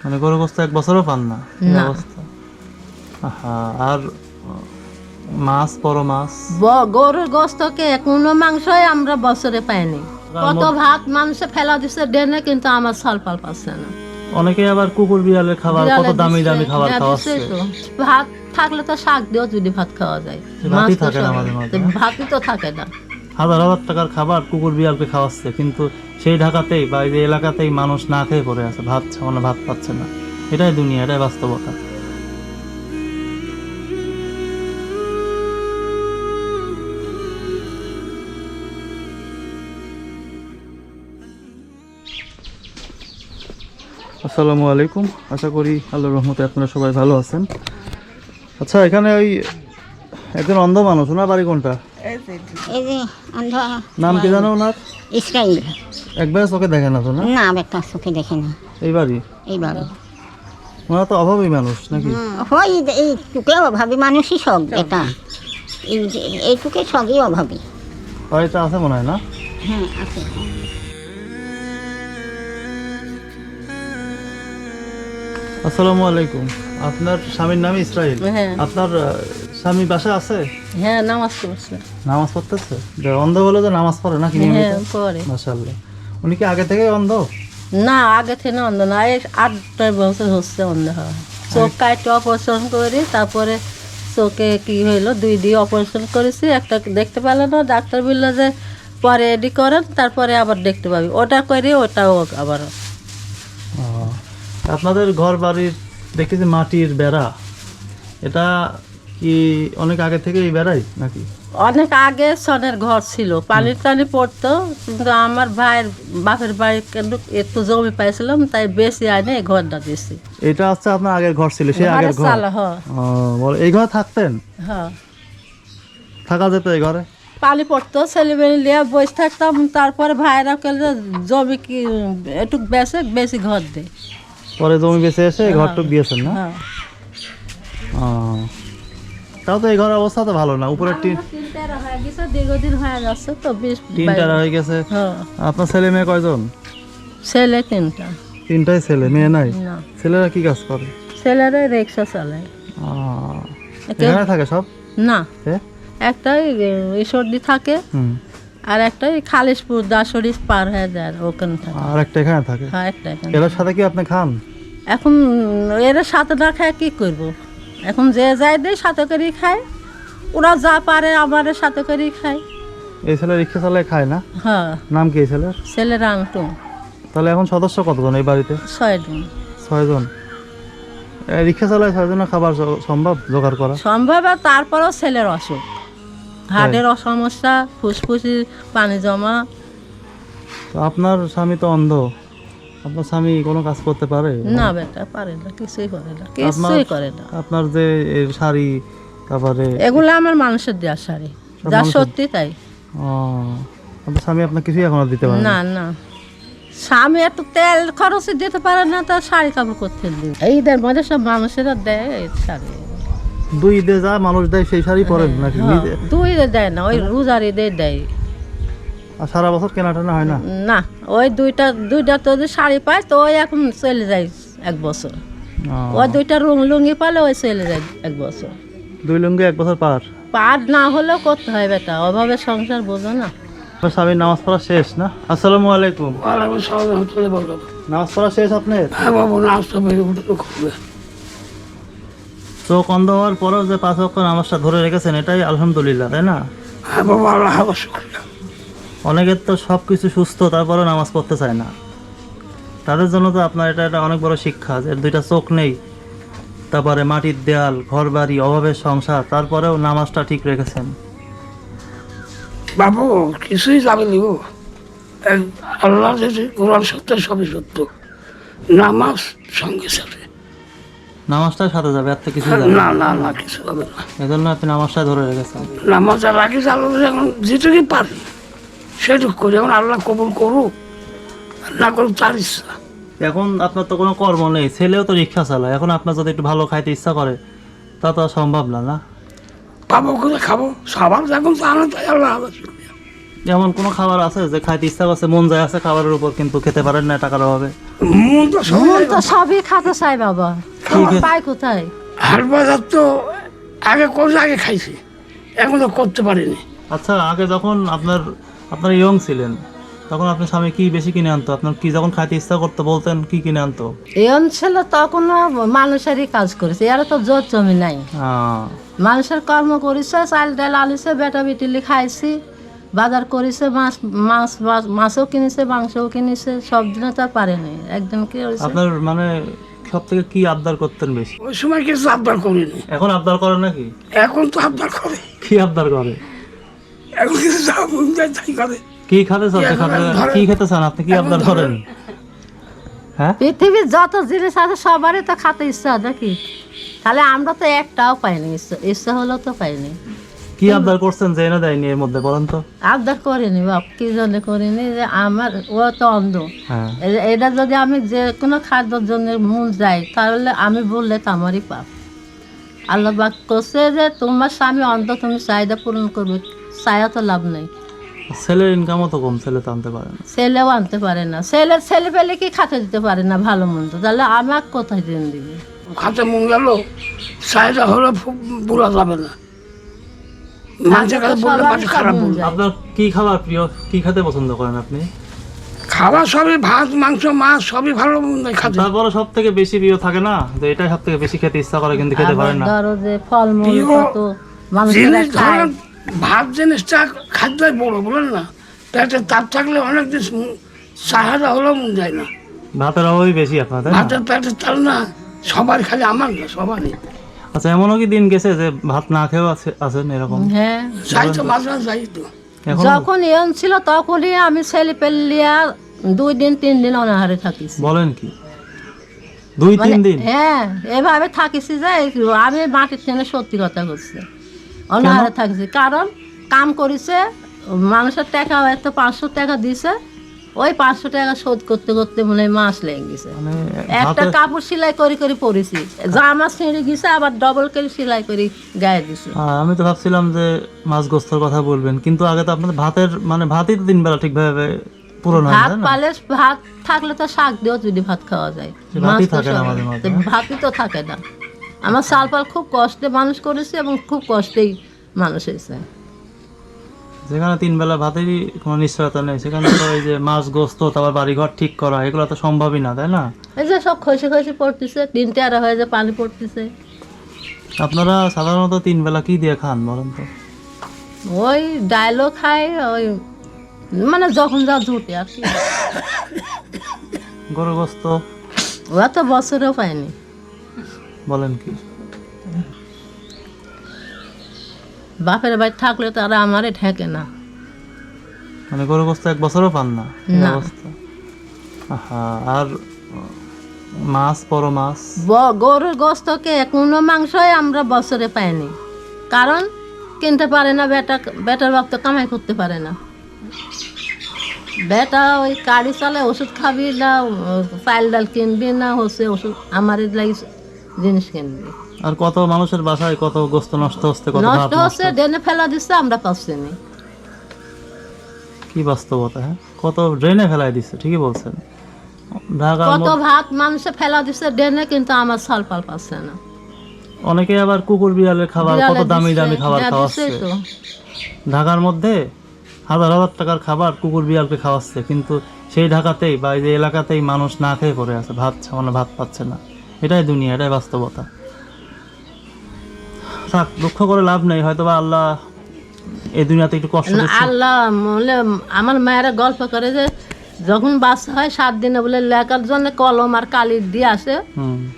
মানে গরু গোস্ত এক বছরও পান না। অবস্থা? আহা, আর মাছ বড় মাছ? গরুর গোস্তকে কোনো মাংসই আমরা বছরে পাইনি। কত ভাত মানুষে ফেলা দিছে ডেনে কিন্তু আমার সাল পাল পাচ্ছে না। অনেকে আবার কুকুর বিড়ালের খাবার কত দামি দামি খাবার হ্যাঁ, খাওয়াচ্ছে। ভাত থাকলে তো শাক দিয়েও যদি ভাত খাওয়া যায়। মাছ তো থাকে না? ভাতই তো থাকে না। হাজার হাজার টাকার খাবার কুকুর বিড়ালকে খাওয়াচ্ছে, কিন্তু সেই ঢাকাতেই বা এই যে এলাকাতেই মানুষ না খেয়ে পড়ে আছে, ভাত সামান্য ভাত পাচ্ছে না। এটাই দুনিয়া, এটাই বাস্তবতা। আসসালামু আলাইকুম, আশা করি আল্লাহর রহমতে আপনারা সবাই ভালো আছেন। আচ্ছা এখানে ওই একজন অন্ধ মানুষ ওনার বাড়ি কোনটা? এই যে অন্ধ নাম কি জানো ওনার? একবার চোখে দেখে না তো না? না একটা চোখে দেখি না। এই বাড়ি? এইবারে ওনারা তো অভাবী মানুষ নাকি? হয় এইটুকে অভাবী মানুষই সব এটা। এই যে এইটুকে সবই অভাবী। বাড়িতে আছে মনে হয় না? হ্যাঁ আছে। আসসালামু আলাইকুম। আপনার স্বামীর নাম ইসরাইল। হ্যাঁ। আপনার স্বামী বাসা আছে? হ্যাঁ নামাজ পড়ছে। নামাজ পড়তেছে? অন্ধ বলে তো নামাজ পড়ে নাকি হ্যাঁ পরে মাসাল্লাহ উনি কি আগে থেকে অন্ধ? না আগে থেকে অন্ধ না। এই আট নয় বছর হচ্ছে অন্ধ হওয়া। চোখ কাটে অপারেশন করি তারপরে চোখে কি হইল দুই দিয়ে অপারেশন করেছি। একটা দেখতে পেল না ডাক্তার বলল যে পরে এডি করেন তারপরে আবার দেখতে পাবি। ওটা করে ওটাও আবার। আপনাদের ঘর বাড়ির দেখতেছি মাটির বেড়া এটা কি অনেক আগে থেকেই বেড়াই নাকি? অনেক আগে সনের ঘর ছিল পানি টানি পড়তো কিন্তু আমার ভাইয়ের বাপের বাড়ি কিন্তু একটু জমি পাইছিলাম তাই বেশি আনে এই ঘরটা দিয়েছি। এটা হচ্ছে আপনার আগের ঘর ছিল সেই আগের ঘর? চাল বল এই ঘরে থাকতেন? হ্যাঁ। থাকা যেত এই ঘরে? পানি পড়তো ছেলে মেয়ে নিয়ে বসে থাকতাম তারপরে ভাইরা কেলে জমি কি একটু বেশি বেশি ঘর দে। পরে জমি বেঁচে এসে এই ঘরটুক দিয়েছেন না? হ্যাঁ। তাও তো এই ঘরের অবস্থা তো ভালো না। উপরের টিন তিনটা হয়ে গেছে দীর্ঘদিন হয়ে যাচ্ছে তো বেশ তিনটা হয়ে গেছে। হ্যাঁ। আপনার ছেলে মেয়ে কয়জন? ছেলে তিনটা। তিনটাই ছেলে মেয়ে নাই? ছেলেরা কি কাজ করে? ছেলেরা রিক্সা চালায় এখানে থাকে সব? না? একটাই ঈশ্বরদি থাকে আর একটাই খালিশপুর দাসরি পার হয়ে যায় ওখানে থাকে। আর একটা এখানে থাকে? হ্যাঁ একটা এখানে এদের সাথে কি আপনি খান? এখন এর সাথে না খায় কি করব? এখন যে যায় দেয় সাথে করেই খায়। ওরা যা পারে আমার সাথে করেই খায়। এই ছেলে রিক্সা চালায় খায় না? হ্যাঁ। নাম কি এই ছেলের? ছেলেরা আনটু তাহলে এখন সদস্য কতজন এই বাড়িতে? ছয়জন ছয়জন রিক্সা চালায় ছয়জনের খাবার সম্ভব জোগাড় করা? সম্ভব আর তারপরেও ছেলের অসুখ। হার্টের সমস্যা ফুসফুসি পানি জমা। তো আপনার স্বামী তো অন্ধ। আপনার স্বামী কোনো কাজ করতে পারে? না বেটা পারে না কিছুই করে না কিছুই করে না। আপনার যে শাড়ি তারপরে এগুলো আমার মানুষের দেওয়া শাড়ি। যা সত্যি তাই। ও, আপনার স্বামী আপনার কিছুই এখনও দিতে পারে না না? স্বামী একটু তেল খরচ দিতে পারে না তার শাড়ি কাপড় করতে দিই এইদের মধ্যে সব মানুষেরা দেয় শাড়ি। দুই ঈদে যা মানুষ দেয় সেই শাড়ি পরেন নাকি? হ্যাঁ, দুই দেয় না ওই রোজার ঈদে দেয়। আর সারা বছর কেনা টেনা হয় না? না ওই দুইটা দুইটা তো যদি শাড়ি পায় তো ওই এখন চলে যায় এক বছর। ওই দুইটা রুং লুঙ্গি পালে ওই চলে যায় এক বছর। দুই লুঙ্গি এক বছর পার? পার না হলেও করতে হয় বেটা অভাবে সংসার বোঝো না। স্বামীর নামাজ পড়া শেষ না? আসসালামু আলাইকুম। নামাজ পড়া শেষ আপনার? হ্যাঁ তো চোখ অন্ধ হওয়ার পরেও যে পাঁচ অক্ষ নামাজটা ধরে রেখেছেন এটাই আলহামদুলিল্লাহ তাই না? হ্যাঁ বাবু আল্লাহ শুক্রিয়া। অনেকের তো সব কিছু সুস্থ তারপরেও নামাজ পড়তে চায় না। তাদের জন্য তো আপনার এটা একটা অনেক বড় শিক্ষা যে দুইটা চোখ নেই তারপরে মাটির দেয়াল ঘর বাড়ি অভাবের সংসার তারপরেও নামাজটা ঠিক রেখেছেন। বাবু কিছুই যাবে নিব আল্লাহ যেটি কোরআন সত্য সবই সত্য নামাজ সঙ্গে সাথে। নামাজটার সাথে যাবে এত কিছু না না। না কিছু হবে না। এজন্য আপনি নামাজটা ধরে রেখেছেন। নামাজ আর রাখি আল্লাহ এখন যেটুকুই পারি। সেটুকু করি এখন আল্লাহ কবুল করুক না করুক তার ইচ্ছা। এখন আপনার তো কোনো কর্ম নেই ছেলেও তো রিক্সা চালায় এখন আপনার যদি একটু ভালো খাইতে ইচ্ছা করে তা তো আর সম্ভব না না? পাবো করে খাব সবার যখন তা না তাই আল্লাহ যেমন কোনো খাবার আছে যে খাইতে ইচ্ছা করছে মন যায় আছে খাবারের উপর কিন্তু খেতে পারেন না টাকার অভাবে? মন তো মন তো সবই খাতে চাই বাবা। পাই কোথায়? হাট বাজার তো আগে কোন আগে খাইছি এখন তো করতে পারিনি। আচ্ছা আগে যখন আপনার আপনার ইয়ং ছিলেন তখন আপনার স্বামী কি বেশি কিনে আনতো? আপনার কি যখন খাইতে ইচ্ছা করতো বলতেন কি কিনে আনতো? এই অঞ্চলে তখন মানুষেরই কাজ করেছে এরা তো জোর জমি নাই। আহ, মানুষের কর্ম করেছে চাল ডাল আলিছে বেটা বিটিলি খাইছি বাজার করেছে মাছ মাছ মাছ- মাছও কিনেছে মাংসও কিনেছে সব দিনে তো আর পারেনি একদিন কি আপনার মানে সব থেকে কি আবদার করতেন বেশি? ওই সময় কিছু আবদার করিনি। এখন আবদার করে নাকি? এখন তো আবদার করে। কি আবদার করে? এখন কিছু যা মন যায় তাই করে। কি খাতে চান কি খেতে চান আপনি কি ধরেন- করেন হ্যাঁ? পৃথিবীর যত জিনিস আছে সবারই তো খাতে ইচ্ছা নাকি? তাহলে আমরা তো একটাও পাইনি ইচ্ছা ইচ্ছা হলেও তো পাইনি। কি আবদার করছেন যে এনে দেয়নি এর মধ্যে বলেন তো? আবদার করিনি বাপ কি জন্য করিনি? যে আমার ও তো অন্ধ। হ্যাঁ। এটা যদি আমি যে কোনো খাদ্যর জন্য মূল যাই তাহলে আমি বললে তো আমারই পাপ। আল্লাহ বাক করছে যে তোমার স্বামী অন্ধ তুমি চাহিদা পূরণ করবে চায়া তো লাভ নেই। ছেলের ইনকামও তো কম ছেলে তো আনতে পারে না। ছেলেও আনতে পারে না। ছেলে ছেলে পেলে কি খাতে দিতে পারে না ভালো মন্দ? তাহলে আমার কোথায় দিন দিবে? খাতে মন গেল চাহিদা হলে বলা যাবে না। মানুষের কাছে বললে মানুষ খারাপ মন বলবে। আপনার কি খাবার প্রিয়? কি খেতে পছন্দ করেন আপনি? খাওয়া সবই ভাত মাংস মাছ সবই ভালো মন্দ খাতে। তারপরে সব থেকে বেশি প্রিয় থাকে না? যে এটাই সব থেকে বেশি খেতে ইচ্ছা করে কিন্তু খেতে পারেন না। ধরো যে ফলমূল প্রিয় কত মানুষেরা জিনিস খায় ধরেন ভাত জিনিসটা খাদ্যই বড় বলেন না? পেটে তাপ থাকলে অনেক দিন চাহিদা হলেও মন যায় না। ভাতের অভাবই বেশি না? ভাতের পেটে তাল না সবার খালি আমার না সবারই। আচ্ছা এমনও কি দিন গেছে যে ভাত না খেয়েও আছে আছেন এরকম? হ্যাঁ। চাই তো মাঝে মাঝে চাই তো এখন? যখন ইয়ং ছিল তখনই আমি ছেলে পেলিয়া দুই দিন তিন দিন অনাহারে থাকিস বলেন কি? দুই তিন দিন? হ্যাঁ এভাবে থাকিছি যে আমি মাটির ট্রেনে সত্যি কথা করছি অনাহারে থাকিছি। কারণ কাম করেছে মানুষের টাকা এত পাঁচশো টাকা দিছে ওই পাঁচশো টাকা শোধ করতে করতে মনে হয় মাস লেগে গেছে। মানে একটা কাপড় সেলাই করে করে পরেছি জামা ছিঁড়ে গেছে আবার ডবল করে সেলাই করে গায়ে দিছে। আমি তো ভাবছিলাম যে মাছ গোস্তর কথা বলবেন কিন্তু আগে তো আপনাদের ভাতের মানে ভাতই তো তিন বেলা ঠিকভাবে পূরণ হয় ভাত পালে ভাত থাকলে তো শাক দিয়েও যদি ভাত খাওয়া যায়। মাছ তো ভাতই তো থাকে না। আমার সালপাল খুব কষ্টে মানুষ করেছে এবং খুব কষ্টেই মানুষ হয়েছে। যেখানে তিন বেলা ভাতেরই কোনো নিশ্চয়তা নেই সেখানে তো এই যে মাছ গোস্ত তারপর বাড়িঘর ঠিক করা এগুলো তো সম্ভবই না তাই না? এই যে সব খসে খসে পড়তেছে তিনটে আর হয়ে যে পানি পড়তেছে। আপনারা সাধারণত তিন বেলা কি দিয়ে খান বলেন তো? ওই ডায়লও খায় ওই মানে যখন যা জুটে আর কি। গরু গোস্ত? ওরা তো বছরেও পায়নি। বলেন কি? বাপের বাড়ি থাকলে তো আর আমারে ঠেকে না। মানে গরু গোস্ত এক বছরও পান না? অবস্থা। আর মাছ বড় মাছ? গরুর গোস্তকে কোনো মাংসই আমরা বছরে পাইনি। কারণ কিনতে পারে না বেটা বেটার বাপ তো কামাই করতে পারে না। বেটা ওই গাড়ি চালে ওষুধ খাবি না চাল ডাল কিনবি না হচ্ছে ওষুধ আমার লাগি জিনিস কিনবি। আর কত মানুষের বাসায় কত গোস্ত নষ্ট হচ্ছে কত নষ্ট হচ্ছে ডেনে ফেলা দিচ্ছে আমরা পাচ্ছি না। কি বাস্তবতা হ্যাঁ? কত ড্রেনে ফেলাই দিচ্ছে ঠিকই বলছেন। কত ভাত মানুষে ফেলা দিচ্ছে ডেনে কিন্তু আমার সাল পাল পাচ্ছে না। অনেকে আবার কুকুর বিড়ালের খাবার কত দামি দামি খাবার হ্যাঁ, খাওয়াচ্ছে। ঢাকার মধ্যে হাজার হাজার টাকার খাবার কুকুর বিড়ালকে খাওয়াচ্ছে কিন্তু সেই ঢাকাতেই বা এই যে এলাকাতেই মানুষ না খেয়ে পড়ে আছে ভাত মানে ভাত পাচ্ছে না। এটাই দুনিয়া এটাই বাস্তবতা। থাক দুঃখ করে লাভ নেই হয়তো বা আল্লাহ এই দুনিয়াতে একটু কষ্ট আল্লাহ বলে আমার মায়েরা গল্প করে যে যখন বাচ্চা হয় সাত দিনে বলে লেখার জন্য কলম আর কালি দিয়ে আসে।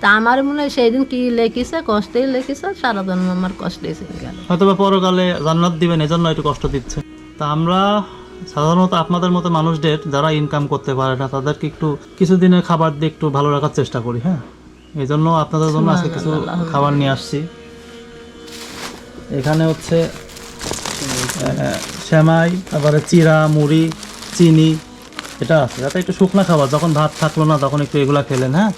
তা আমার মনে হয় সেই দিন কি লেখিছে কষ্টেই লেখিছে সারা জন্ম আমার কষ্টেই ছিল গেল। হয়তো বা পরকালে জান্নাত দিবেন এজন্য একটু কষ্ট দিচ্ছে। তা আমরা সাধারণত আপনাদের মতো মানুষদের যারা ইনকাম করতে পারে না তাদেরকে একটু কিছুদিনের খাবার দিয়ে একটু ভালো রাখার চেষ্টা করি হ্যাঁ? এই জন্য আপনাদের জন্য আজকে কিছু খাবার নিয়ে আসছি। এখানে হচ্ছে সেমাই তারপরে চিরা মুড়ি চিনি এটা আছে। যাতে একটু শুকনো খাবার যখন ভাত থাকল না তখন একটু এগুলা খেলেন হ্যাঁ?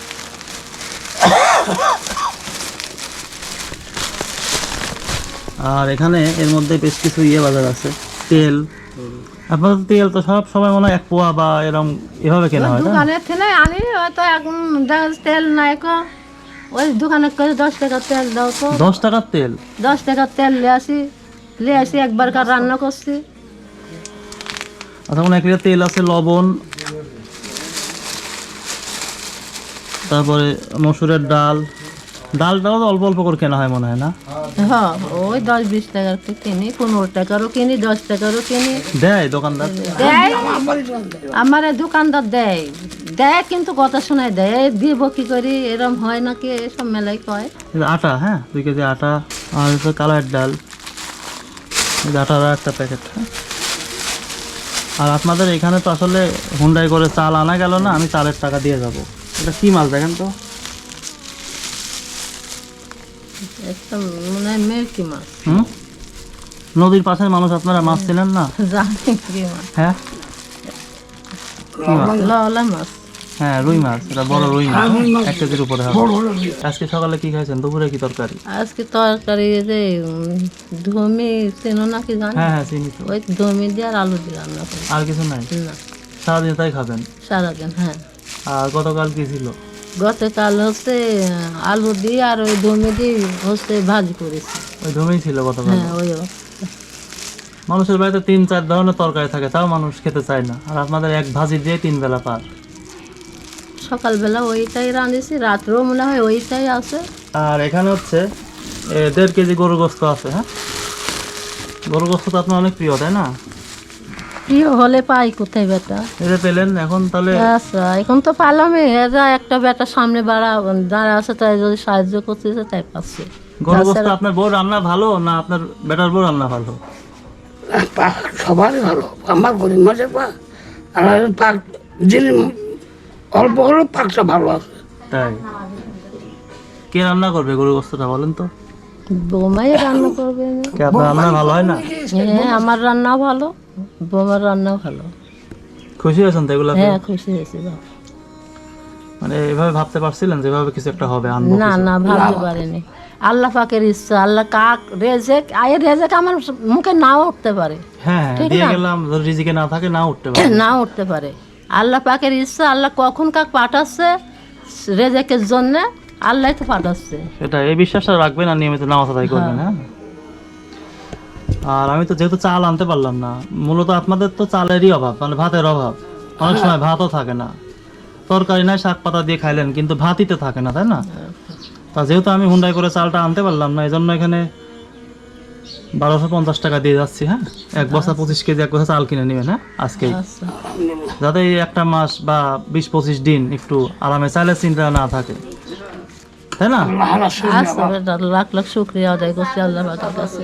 আর এখানে এর মধ্যে বেশ কিছু ইয়ে বাজার আছে। তেল আপনাদের তেল তো সব সময় মনে হয় এক পোয়া বা এরকম এভাবে কেনা হয়? দোকানের থেকে আনি হয়তো এখন তেল নাই কো। ওই দোকানে করে দশ টাকার তেল দাও তো দশ টাকার তেল? দশ টাকার তেল নিয়ে আসি নিয়ে আসি একবার কার রান্না করছি। আচ্ছা কোনো এক লিটার তেল আছে লবণ। তারপরে মসুরের ডাল। ডালটাও অল্প অল্প করে কেনা হয় মনে হয় না? হ্যাঁ ওই দশ বিশ টাকার তো কিনি পনেরো টাকারও কিনি দশ টাকারও কিনি। দেয় দোকানদার? দেয় আমার দোকানদার দেয়। দেয় কিন্তু কথা শোনায় দেয় দিব কি করি এরম হয় নাকি এসব মেলাই কয়। আটা হ্যাঁ? দুই কেজি আটা আর কালার ডাল। আটার একটা প্যাকেট হ্যাঁ? আর আপনাদের এখানে তো আসলে হুন্ডাই করে চাল আনা গেল না আমি চালের টাকা দিয়ে যাব। এটা কি মাছ দেখেন তো? একটা মনে হয় মেরকি মাছ। হুম? নদীর পাশের মানুষ আপনারা মাছ ছিলেন না? জানি কি মাছ। হ্যাঁ? লওলা মাছ। হ্যাঁ রুই মাছ। এটা বড় রুই মাছ। এক কেজির উপরে হবে। বড় হলো যে। আজকে সকালে কি খাইছেন? দুপুরে কি তরকারি? আজকে তরকারি যে ধমি চেনো নাকি জানি হ্যাঁ হ্যাঁ চিনি তো। ওই ধমি দিয়ে আর আলু দিয়ে রান্না আর কিছু নাই? না। সারাদিন তাই খাবেন? সারাদিন হ্যাঁ। আর গতকাল কি ছিল? গতকাল হচ্ছে আলু দিয়ে আর ওই ধমি দিয়ে হচ্ছে ভাজি করেছি। ওই ধমেই ছিল গতকাল। হ্যাঁ ওই মানুষের বাড়িতে তিন চার ধরনের তরকারি থাকে তাও মানুষ খেতে চায় না। আর আপনাদের এক ভাজি দিয়ে তিন বেলা পার সকালবেলা ওইটাই রাঁধেছি রাত্রেও মনে হয় ওইটাই আছে। আর এখানে হচ্ছে দেড় কেজি গরু গোস্ত আছে হ্যাঁ? গরু গোস্ত তো আপনার অনেক প্রিয় তাই না? প্রিয় হলে পাই কোথায় বেটা? যে পেলেন এখন তাহলে আচ্ছা এখন তো পালামে এরা একটা বেটা সামনে বাড়া দাঁড়া আছে তাই যদি সাহায্য করতেছে তাই পাচ্ছে। গোস্ত আপনার বউ রান্না ভালো না আপনার বেটার বউ রান্না ভালো? পাক সবারই ভালো। আমার গরিব মাঝে পা আর পাক যিনি অল্প হলেও পাকটা ভালো আছে। তাই। কে রান্না করবে গরু গোস্তটা বলেন তো? বৌমাই রান্না করবে। রান্না ভালো হয় না? হ্যাঁ আমার রান্না ভালো বৌমার রান্না ভালো। খুশি হয়েছেন তো এগুলো হ্যাঁ খুশি হয়েছি মানে এভাবে ভাবতে পারছিলেন যেভাবে কিছু একটা হবে আনব না না ভাবতে পারিনি। আল্লাহ পাকের ইচ্ছা আল্লাহ কাক রেজেক আয় রেজেক আমার মুখে নাও উঠতে পারে। হ্যাঁ হ্যাঁ ঠিক দিয়ে না? গেলাম যদি রিজিকে না থাকে না উঠতে পারে। না উঠতে পারে। আল্লাহ পাকের ইচ্ছা আল্লাহ কখন কাক পাঠাচ্ছে রেজেকের জন্য? আল্লাহ তো পাঠাচ্ছে সেটা এই বিশ্বাসটা রাখবেন আর নিয়মিত নামাজ আদায় করবেন হ্যাঁ। আর আমি তো যেহেতু চাল আনতে পারলাম না মূলত আপনাদের তো চালেরই অভাব মানে ভাতের অভাব। অনেক সময় ভাতও থাকে না। তরকারি নাই শাক পাতা দিয়ে খাইলেন কিন্তু ভাতই তো থাকে না তাই না? তা যেহেতু আমি হুন্ডাই করে চালটা আনতে পারলাম না এই জন্য এখানে বারোশো পঞ্চাশ টাকা দিয়ে যাচ্ছি হ্যাঁ? এক বস্তা পঁচিশ কেজি এক বস্তা চাল কিনে নেবেন হ্যাঁ? আজকেই। আচ্ছা। যাতে একটা মাস বা বিশ পঁচিশ দিন একটু আরামে চাইলের চিন্তা না থাকে। তাই না? আচ্ছা লাখ লাখ শুক্রিয়া আদায় করছি আল্লাহ কাছে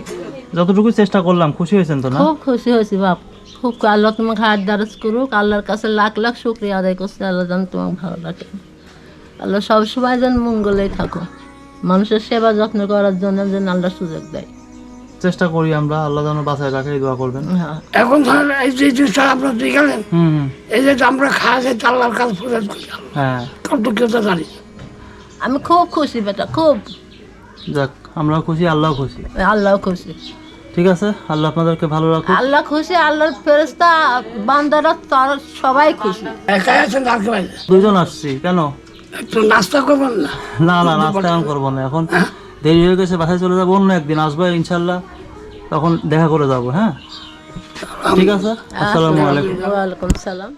যতটুকু চেষ্টা করলাম খুশি হয়েছেন তো না? খুব খুশি হয়েছি বাপ। খুব আল্লাহ তোমাকে হাত দারাজ করুক আল্লাহর কাছে লাখ লাখ শুক্রিয়া আদায় করছি আল্লাহ যেন তোমাকে ভালো রাখে। আল্লাহ সবসময় যেন মঙ্গলেই থাকো। মানুষের সেবা যত্ন করার জন্য যেন আল্লাহ সুযোগ দেয়। চেষ্টা করি আমরা আল্লাহ যেন বাসায় রাখে দোয়া করবেন। হ্যাঁ। এখন ধরেন এই যে জিনিসটা আপনার দিয়ে গেলেন? হুম হুম, এই যে আমরা খাওয়া যায় আল্লাহর কাছে করি। হ্যাঁ। কত কেউ তো জানি। আমি খুব খুশি বেটা খুব। যাক আমরাও খুশি আল্লাহ খুশি। আল্লাহ খুশি। ঠিক আছে আল্লাহ আপনাদেরকে ভালো রাখুক। আল্লাহ খুশি আল্লাহর ফেরেস্তা বান্দারা তারা সবাই খুশি। একাই আছেন? দুইজন আসছি কেন? একটু নাস্তা করবেন না? না না নাস্তা এখন করব না। এখন দেরি হয়ে গেছে বাসায় চলে যাব অন্য একদিন আসব ইনশাল্লাহ। তখন দেখা করে যাব হ্যাঁ? ঠিক আছে আসসালামু আলাইকুম। ওয়ালাইকুম সালাম।